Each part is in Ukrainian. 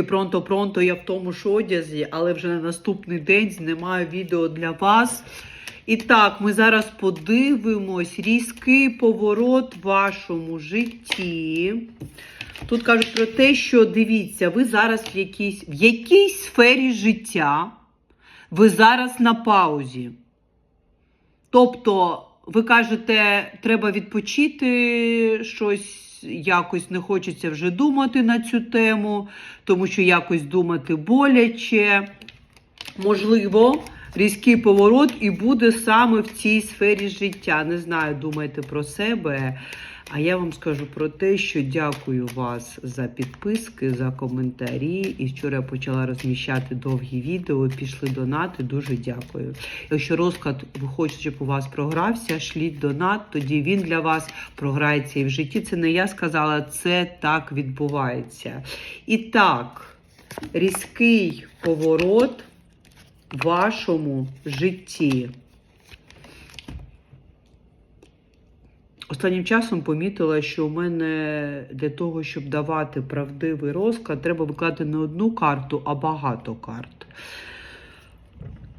Пронто-пронто я в тому ж одязі, але вже на наступний день знімаю відео для вас. І так, ми зараз подивимось різкий поворот в вашому житті. Тут кажуть про те, що дивіться, ви зараз в якійсь, в якійсь сфері життя, ви зараз на паузі. Тобто, ви кажете, треба відпочити щось. Якось не хочеться вже думати на цю тему, тому що якось думати боляче. Можливо, різкий поворот і буде саме в цій сфері життя. Не знаю, думайте про себе. А я вам скажу про те, що дякую вас за підписки, за коментарі. І вчора я почала розміщати довгі відео, пішли донати. Дуже дякую. Якщо розклад ви хочете, щоб у вас програвся, шліть донат, тоді він для вас програється і в житті. Це не я сказала, це так відбувається. І так, різкий поворот в вашому житті. Останнім часом помітила, що у мене для того, щоб давати правдивий розклад, треба викладати не одну карту, а багато карт.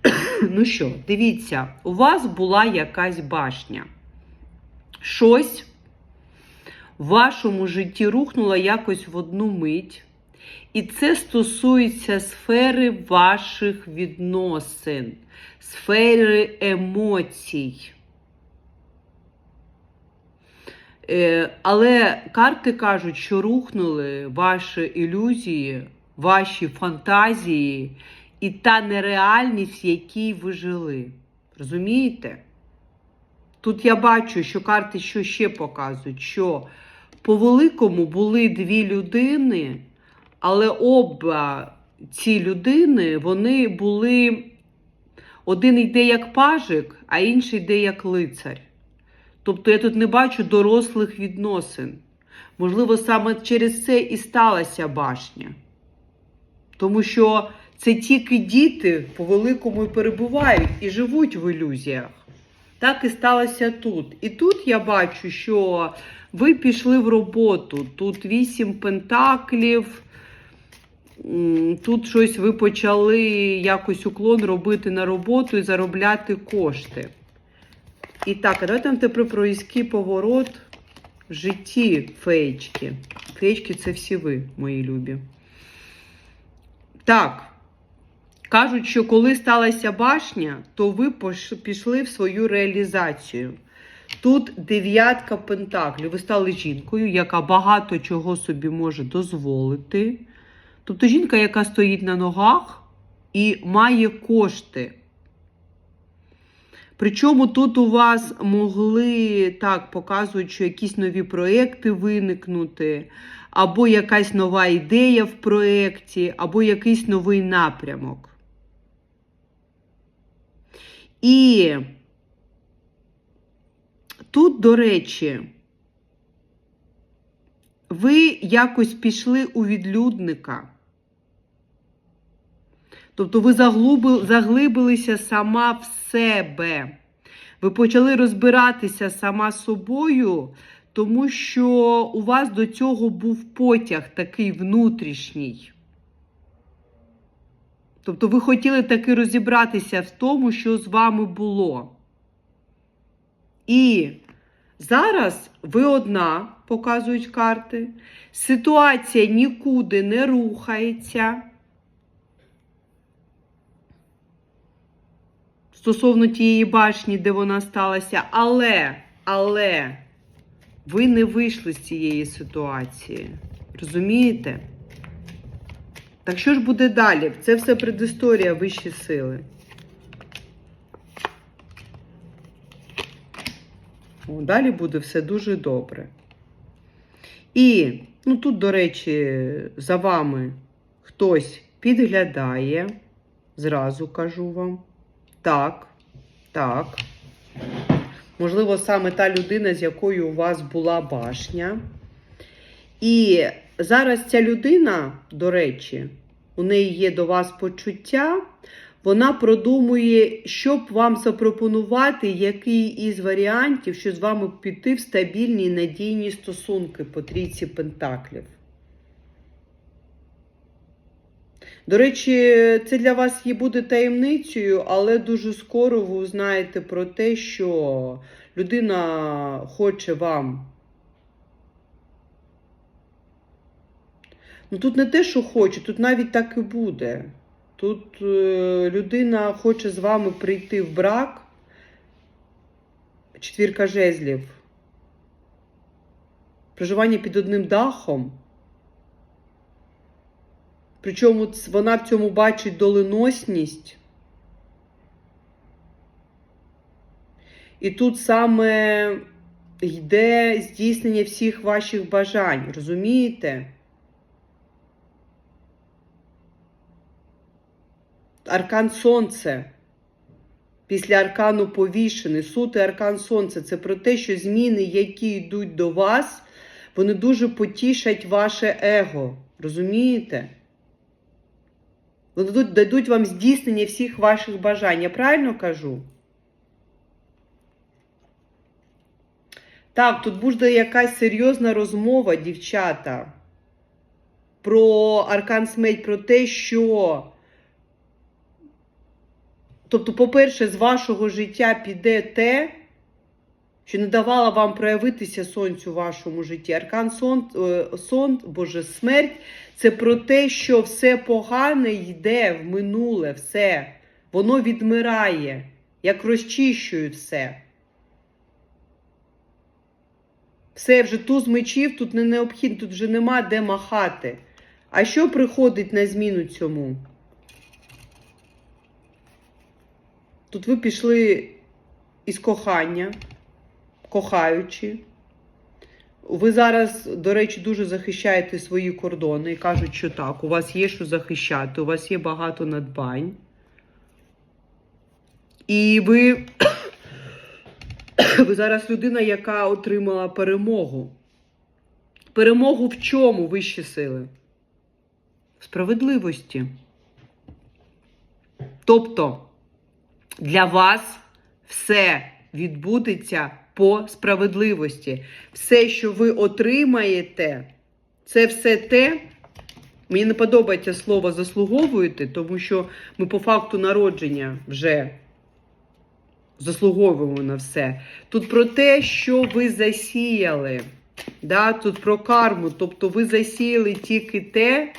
Ну що, дивіться, у вас була якась башня. Щось в вашому житті рухнуло якось в одну мить. І це стосується сфери ваших відносин, сфери емоцій. Е, Але карти кажуть, що рухнули ваші ілюзії, ваші фантазії і та нереальність, в якій ви жили. Розумієте? Тут я бачу, що карти що ще показують, що по великому були дві людини, але оба ці людини, вони були. Один йде як пажик, а інший йде як лицар. Тобто я тут не бачу дорослих відносин. Можливо, саме через це і сталася башня. Тому що це тільки діти по великому і перебувають і живуть в ілюзіях. Так і сталося тут. І тут я бачу, що ви пішли в роботу. Тут вісім пентаклів. Тут щось ви почали якось уклон робити на роботу і заробляти кошти. І так, а давайте тепер про різкий поворот в житті феєчки. Феєчки це всі ви, мої любі. Так. Кажуть, що коли сталася башня, то ви пішли в свою реалізацію. Тут дев'ятка пентаклів. Ви стали жінкою, яка багато чого собі може дозволити. Тобто жінка, яка стоїть на ногах і має кошти. Причому тут у вас могли так показують, що якісь нові проекти виникнути, або якась нова ідея в проєкті, або якийсь новий напрямок. І тут, до речі, ви якось пішли у відлюдника. Тобто ви заглибилися сама в себе. Ви почали розбиратися сама собою, тому що у вас до цього був потяг такий внутрішній. Тобто ви хотіли таки розібратися в тому, що з вами було. І зараз ви одна, показують карти, ситуація нікуди не рухається. Стосовно тієї башні, де вона сталася, але, але ви не вийшли з цієї ситуації. Розумієте? Так що ж буде далі? Це все предісторія вищі сили. О, далі буде все дуже добре. І, ну тут, до речі, за вами хтось підглядає, зразу кажу вам. Так, так. Можливо, саме та людина, з якою у вас була башня. І зараз ця людина, до речі, у неї є до вас почуття, вона продумує, що б вам запропонувати, який із варіантів, що з вами піти в стабільні надійні стосунки по трійці пентаклів. До речі, це для вас є буде таємницею, але дуже скоро ви узнаєте про те, що людина хоче вам. Ну тут не те, що хоче, тут навіть так і буде. Тут е, людина хоче з вами прийти в брак. Четвірка жезлів. Проживання під одним дахом. Причому вона в цьому бачить доленосність. І тут саме йде здійснення всіх ваших бажань, розумієте? Аркан Сонце. Після аркану повішений. Суд аркан Сонце. Це про те, що зміни, які йдуть до вас, вони дуже потішать ваше его. Розумієте? Дадуть, дадуть вам здійснення всіх ваших бажань. Я правильно кажу? Так, тут буде якась серйозна розмова, дівчата, про аркан смерть, про те, що. Тобто, по-перше, з вашого життя піде те, що не давало вам проявитися сонцю в вашому житті. Аркан сон, е, сон, Боже, смерть це про те, що все погане йде в минуле, все. Воно відмирає, як розчищують все. Все, вже туз мечів тут не необхідно, тут вже нема де махати. А що приходить на зміну цьому? Тут ви пішли із кохання, кохаючи. Ви зараз, до речі, дуже захищаєте свої кордони і кажуть, що так, у вас є що захищати, у вас є багато надбань. І ви, ви зараз людина, яка отримала перемогу. Перемогу в чому вищі сили? В справедливості. Тобто для вас все відбудеться по справедливості. Все, що ви отримаєте, це все те. Мені не подобається слово заслуговуєте, тому що ми по факту народження вже заслуговуємо на все. Тут про те, що ви засіяли. Да? Тут про карму. Тобто ви засіяли тільки те,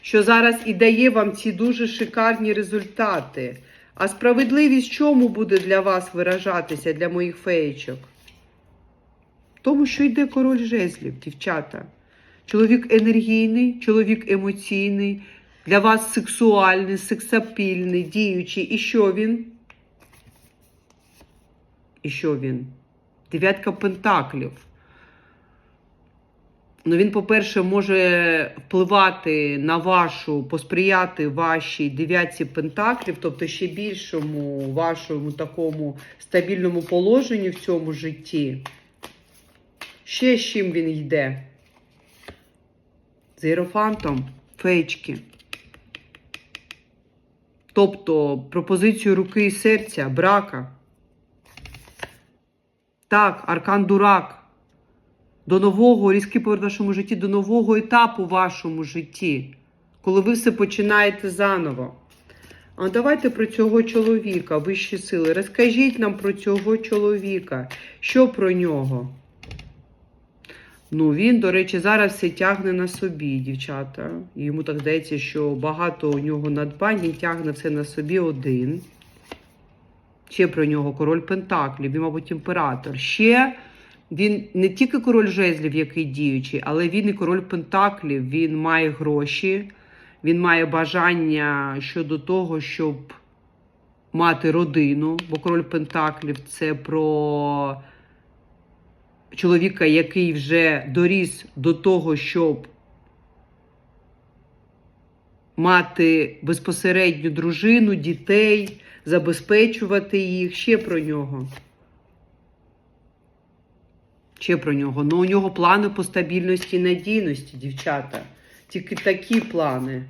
що зараз і дає вам ці дуже шикарні результати. А справедливість чому буде для вас виражатися, для моїх феєчок? Тому що йде король жезлів, дівчата. Чоловік енергійний, чоловік емоційний, для вас сексуальний, сексапільний, діючий. І що він? І що він? Дев'ятка пентаклів. Ну, він, по-перше, може впливати на вашу, посприяти вашій дев'ятці пентаклів, тобто ще більшому вашому такому стабільному положенню в цьому житті. Ще з чим він йде? З іерофантом, феєчки. Тобто пропозицію руки і серця, брака. Так, аркан дурак до нового різкий поверх в вашому житті, до нового етапу в вашому житті, коли ви все починаєте заново. А давайте про цього чоловіка, вищі сили. Розкажіть нам про цього чоловіка. Що про нього? Ну, він, до речі, зараз все тягне на собі, дівчата. Йому так здається, що багато у нього надбань, він тягне все на собі один. Ще про нього король Пентаклів, він, мабуть, імператор. Ще він не тільки король жезлів, який діючий, але він і король Пентаклів. Він має гроші, він має бажання щодо того, щоб мати родину, бо король Пентаклів це про чоловіка, який вже доріс до того, щоб мати безпосередню дружину, дітей, забезпечувати їх. Ще про нього. Ще про нього. Ну, у нього плани по стабільності і надійності, дівчата. Тільки такі плани.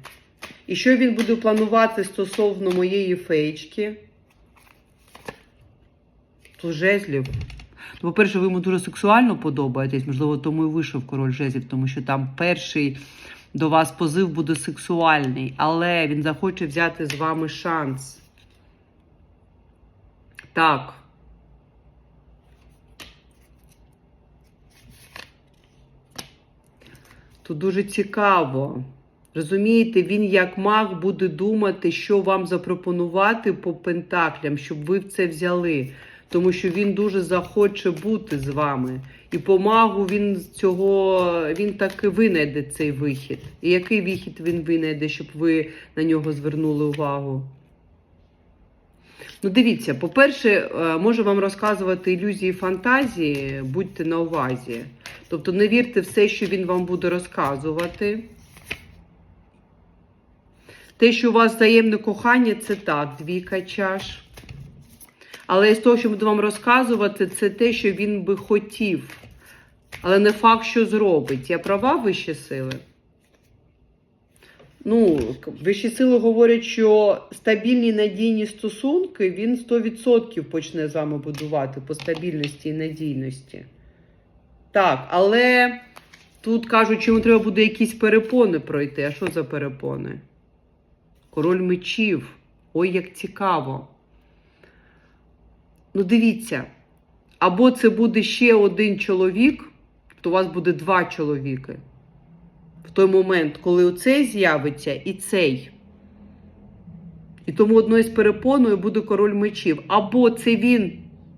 І що він буде планувати стосовно моєї феєчки? Тут жезлів. Ну, по-перше, ви йому дуже сексуально подобаєтесь, можливо, тому і вийшов король жезлів, тому що там перший до вас позив буде сексуальний, але він захоче взяти з вами шанс. Так. Тут дуже цікаво. Розумієте, він як маг буде думати, що вам запропонувати по пентаклям, щоб ви це взяли. Тому що він дуже захоче бути з вами. І по магу він цього він так і винайде цей вихід. І який вихід він винайде, щоб ви на нього звернули увагу? Ну, дивіться, по-перше, е, можу вам розказувати ілюзії фантазії, будьте на увазі. Тобто не вірте все, що він вам буде розказувати. Те, що у вас взаємне кохання, це так, двійка чаш. Але з того, що буду вам розказувати, це те, що він би хотів. Але не факт, що зробить. Я права вищі сили? Ну, вищі сили говорять, що стабільні надійні стосунки він 100% почне з вами будувати по стабільності і надійності. Так, але тут кажуть, що йому треба буде якісь перепони пройти. А що за перепони? Король мечів. Ой, як цікаво. Ну, дивіться, або це буде ще один чоловік, то у вас буде два чоловіки. В той момент, коли оцей з'явиться і цей. І тому одною з перепоною буде король мечів. Або це він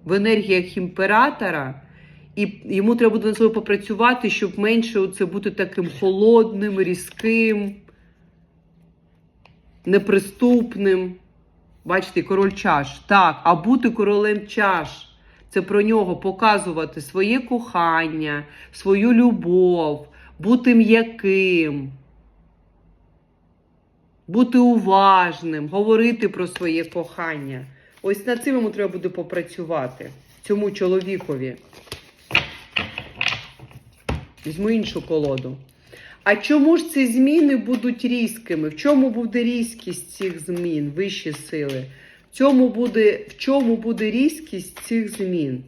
в енергіях імператора, і йому треба буде на себе попрацювати, щоб менше це бути таким холодним, різким, неприступним. Бачите, король чаш. Так, а бути королем чаш. Це про нього показувати своє кохання, свою любов, бути м'яким, бути уважним, говорити про своє кохання. Ось над цим йому треба буде попрацювати. Цьому чоловікові. Візьму іншу колоду. А чому ж ці зміни будуть різкими? В чому буде різкість цих змін, вищі сили? В чому буде, в чому буде різкість цих змін?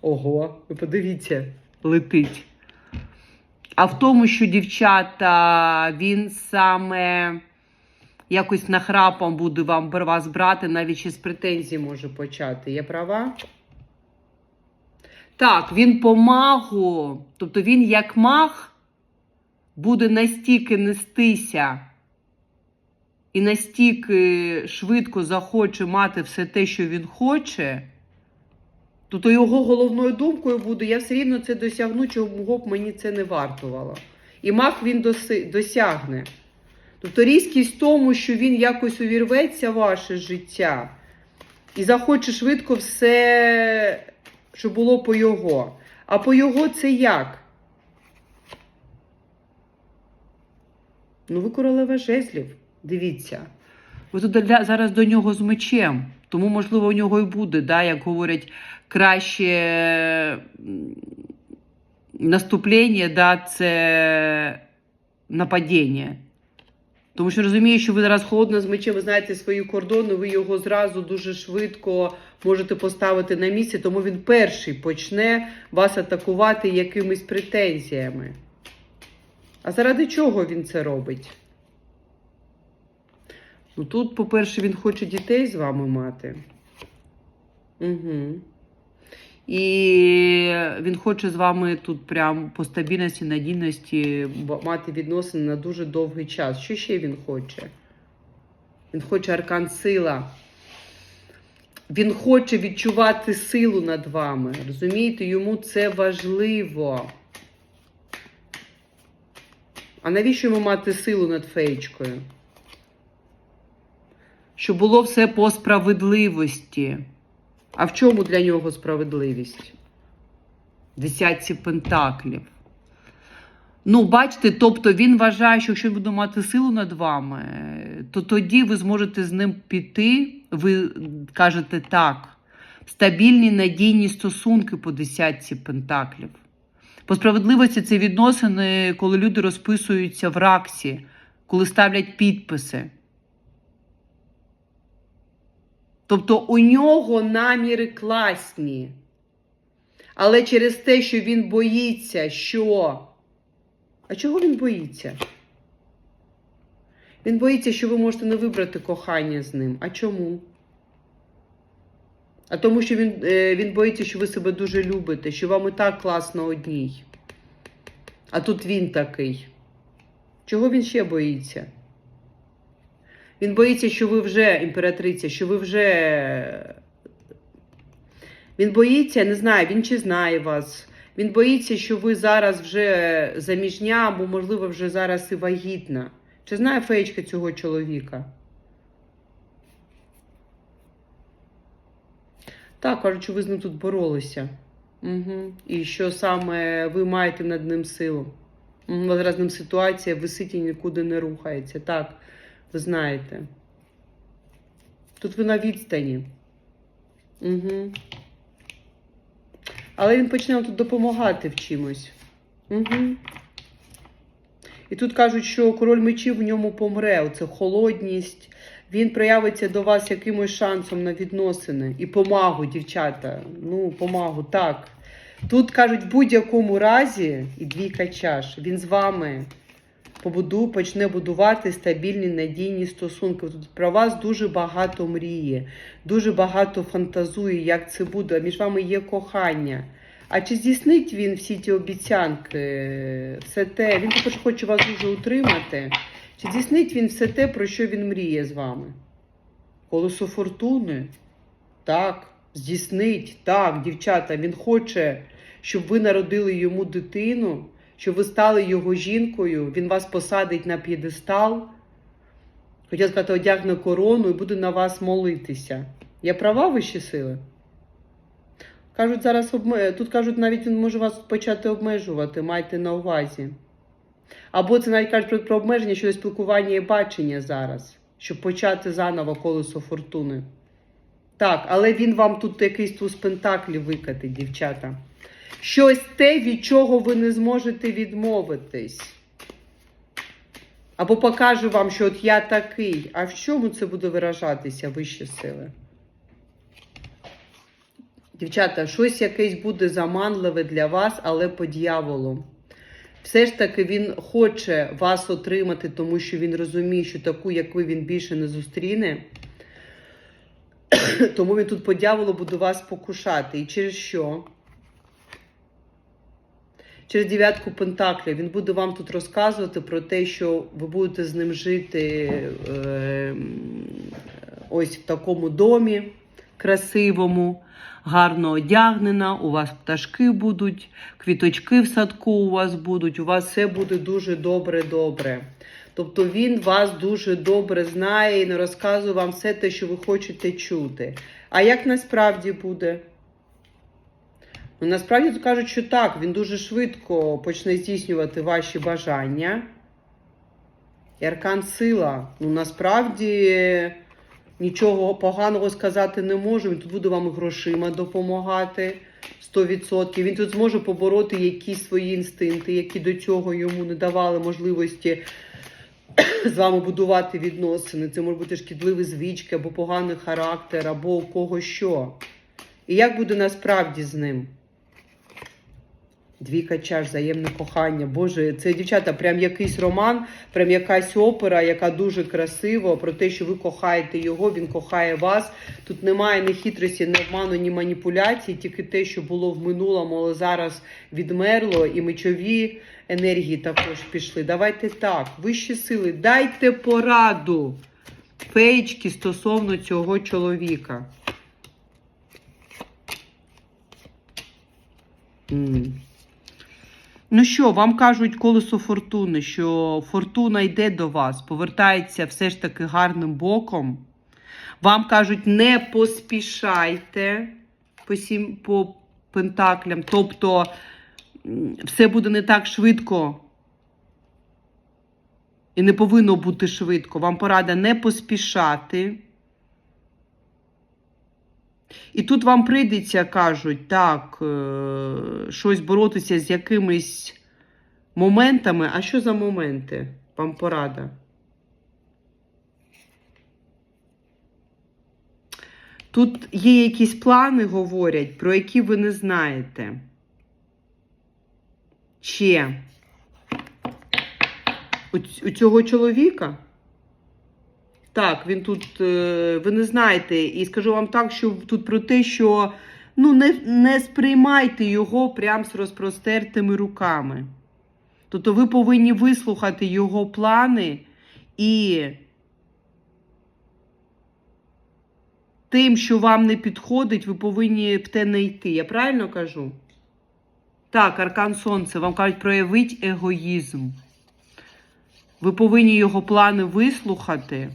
Ого, ви подивіться, летить. А в тому, що дівчата, він саме якось нахрапом буде вам вас брати, навіть ще з претензій може почати. Я права? Так, він по магу, тобто він як маг буде настільки нестися і настільки швидко захоче мати все те, що він хоче, то, то його головною думкою буде: я все рівно це досягну, чого б мені це не вартувало. І маг він доси, досягне. Тобто різкість в тому, що він якось увірветься в ваше життя і захоче швидко все що було по його. А по його це як? Ну, ви королева жезлів, дивіться. Ви тут зараз до нього з мечем, тому, можливо, у нього і буде, да, як говорять, краще наступлення, да, це нападіння. Тому що розумію, що ви зараз холодно з мечем, ви знаєте свої кордони, ви його зразу дуже швидко можете поставити на місце, тому він перший почне вас атакувати якимись претензіями. А заради чого він це робить? Ну тут, по-перше, він хоче дітей з вами мати. Угу. І він хоче з вами тут прям по стабільності, надійності мати відносини на дуже довгий час. Що ще він хоче? Він хоче аркан сила. Він хоче відчувати силу над вами. Розумієте, йому це важливо. А навіщо йому мати силу над феєчкою? Щоб було все по справедливості. А в чому для нього справедливість? Десятці пентаклів. Ну, бачите, тобто він вважає, що якщо він буде мати силу над вами, то тоді ви зможете з ним піти. Ви кажете так. Стабільні надійні стосунки по десятці пентаклів. По справедливості це відносини, коли люди розписуються в раксі, коли ставлять підписи. Тобто у нього наміри класні. Але через те, що він боїться, що А чого він боїться? Він боїться, що ви можете не вибрати кохання з ним. А чому? А тому, що він, е, він боїться, що ви себе дуже любите, що вам і так класно одній. А тут він такий. Чого він ще боїться? Він боїться, що ви вже імператриця, що ви вже. Він боїться, не знаю, він чи знає вас. Він боїться, що ви зараз вже заміжня, або, можливо, вже зараз і вагітна. Чи знає феєчка цього чоловіка? Так, кажуть, ви з ним тут боролися. Угу. І що саме ви маєте над ним силу. Угу. Зараз ним ситуація висить і нікуди не рухається. Так, ви знаєте. Тут ви на відстані. Угу. Але він почне тут допомагати в чимось. Угу. І тут кажуть, що король мечів в ньому помре. Оце холодність. Він проявиться до вас якимось шансом на відносини. І помагу, дівчата. Ну, помагу, так. Тут кажуть, в будь-якому разі, і двійка чаш, він з вами побуду, почне будувати стабільні надійні стосунки. Тут про вас дуже багато мріє, дуже багато фантазує, як це буде. Між вами є кохання. А чи здійснить він всі ті обіцянки, все те? Він також хоче вас дуже утримати. Чи здійснить він все те, про що він мріє з вами? Колесо фортуни? Так, здійснить, так, дівчата, він хоче, щоб ви народили йому дитину, щоб ви стали його жінкою, він вас посадить на п'єдестал. Хотів сказати, одягне корону і буде на вас молитися. Я права вищі сили? Кажуть, зараз обме... тут кажуть, навіть він може вас почати обмежувати, майте на увазі. Або це навіть кажуть про, обмеження щодо спілкування і бачення зараз, щоб почати заново колесо фортуни. Так, але він вам тут якийсь туз пентаклів викатить, дівчата. Щось те, від чого ви не зможете відмовитись. Або покаже вам, що от я такий. А в чому це буде виражатися вищі сили? Дівчата, щось якесь буде заманливе для вас, але по дьяволу. Все ж таки він хоче вас отримати, тому що він розуміє, що таку, як ви, він більше не зустріне. Тому він тут по дьяволу буде вас покушати. І через що? Через дев'ятку Пентаклів він буде вам тут розказувати про те, що ви будете з ним жити е, ось в такому домі красивому, гарно одягнена, у вас пташки будуть, квіточки в садку у вас будуть, у вас все буде дуже добре-добре. Тобто він вас дуже добре знає і не розказує вам все те, що ви хочете чути. А як насправді буде? Ну, насправді тут кажуть, що так, він дуже швидко почне здійснювати ваші бажання. І аркан сила. Ну, насправді нічого поганого сказати не можу. Він тут буде вам грошима допомагати 100%. Він тут зможе побороти якісь свої інстинкти, які до цього йому не давали можливості з вами будувати відносини. Це може бути шкідливі звички, або поганий характер, або у кого що. І як буде насправді з ним? Двійка чаш, взаємне кохання. Боже, це дівчата, прям якийсь роман, прям якась опера, яка дуже красива, про те, що ви кохаєте його, він кохає вас. Тут немає ні хитрості, ні обману, ні маніпуляції, тільки те, що було в минулому, але зараз відмерло, і мечові енергії також пішли. Давайте так, вищі сили, дайте пораду феєчки стосовно цього чоловіка. М. Ну що, вам кажуть колесо фортуни, що фортуна йде до вас, повертається все ж таки гарним боком. Вам кажуть, не поспішайте по, сім, по пентаклям. Тобто все буде не так швидко. І не повинно бути швидко. Вам порада не поспішати. І тут вам прийдеться, кажуть, так, е, щось боротися з якимись моментами. А що за моменти? Вам порада. Тут є якісь плани, говорять, про які ви не знаєте. Ще. У цього чоловіка? Так, він тут, е, ви не знаєте, і скажу вам так, що тут про те, що ну, не, не сприймайте його прям з розпростертими руками. Тобто ви повинні вислухати його плани і тим, що вам не підходить, ви повинні в те не йти. Я правильно кажу? Так, Аркан Сонце, вам кажуть, проявіть егоїзм. Ви повинні його плани вислухати.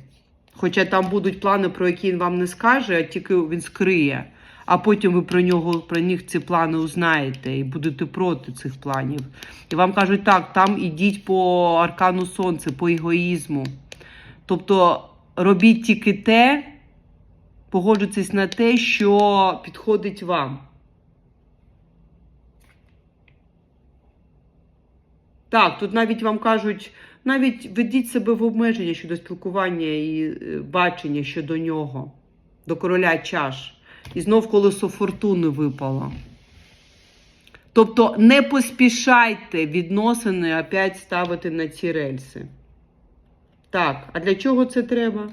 Хоча там будуть плани, про які він вам не скаже, а тільки він скриє. А потім ви про нього, про них ці плани узнаєте і будете проти цих планів. І вам кажуть, так, там ідіть по аркану сонця, по егоїзму. Тобто робіть тільки те, погоджуйтесь на те, що підходить вам. Так, тут навіть вам кажуть, навіть ведіть себе в обмеження щодо спілкування і е, бачення щодо нього, до короля чаш. І знов колесо фортуни випало. Тобто не поспішайте відносини опять ставити на ці рельси. Так, а для чого це треба?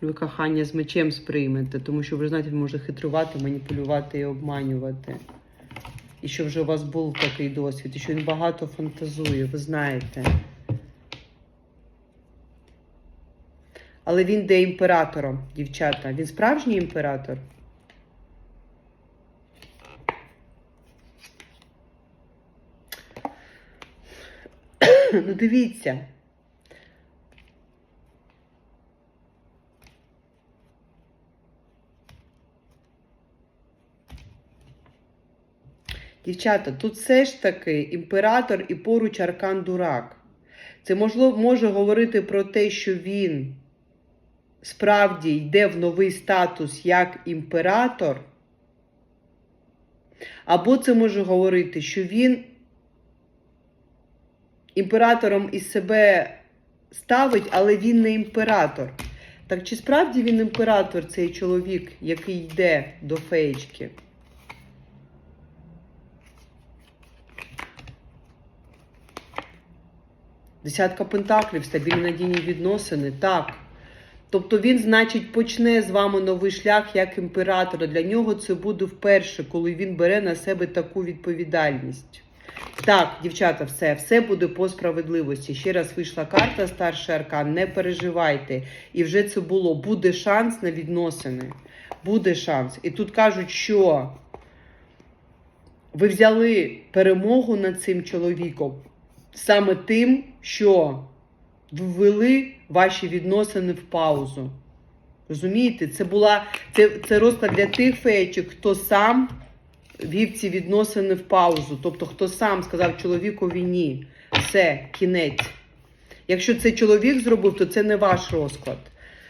Ви кохання з мечем сприймете, тому що ви знаєте, він може хитрувати, маніпулювати і обманювати. І що вже у вас був такий досвід, і що він багато фантазує, ви знаєте. Але він де імператором, дівчата. Він справжній імператор. ну дивіться. Дівчата, тут все ж таки імператор і поруч аркан дурак. Це можливо, може говорити про те, що він справді йде в новий статус як імператор. Або це може говорити, що він імператором із себе ставить, але він не імператор. Так чи справді він імператор, цей чоловік, який йде до феєчки? Десятка пентаклів, стабільні надійні відносини. Так. Тобто він, значить, почне з вами новий шлях як імператора. Для нього це буде вперше, коли він бере на себе таку відповідальність. Так, дівчата, все, все буде по справедливості. Ще раз вийшла карта старший аркан, не переживайте. І вже це було. Буде шанс на відносини. Буде шанс. І тут кажуть, що ви взяли перемогу над цим чоловіком саме тим, що ввели ваші відносини в паузу. Розумієте, це була це, це розклад для тих феєчок, хто сам вів ці відносини в паузу. Тобто, хто сам сказав чоловікові ні. Все, кінець. Якщо це чоловік зробив, то це не ваш розклад.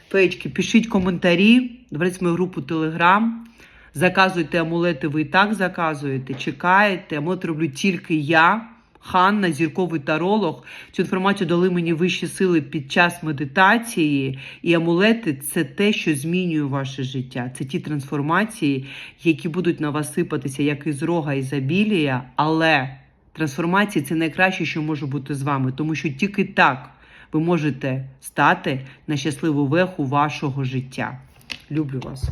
Феєчки, пишіть коментарі, дивіться мою групу Телеграм. Заказуйте амулети, ви і так заказуєте, чекаєте. Амулет роблю тільки я. Ханна, зірковий таролог. Цю інформацію дали мені вищі сили під час медитації. І амулети це те, що змінює ваше життя. Це ті трансформації, які будуть на вас сипатися, як із рога ізобілія. Але трансформації це найкраще, що може бути з вами, тому що тільки так ви можете стати на щасливу веху вашого життя. Люблю вас.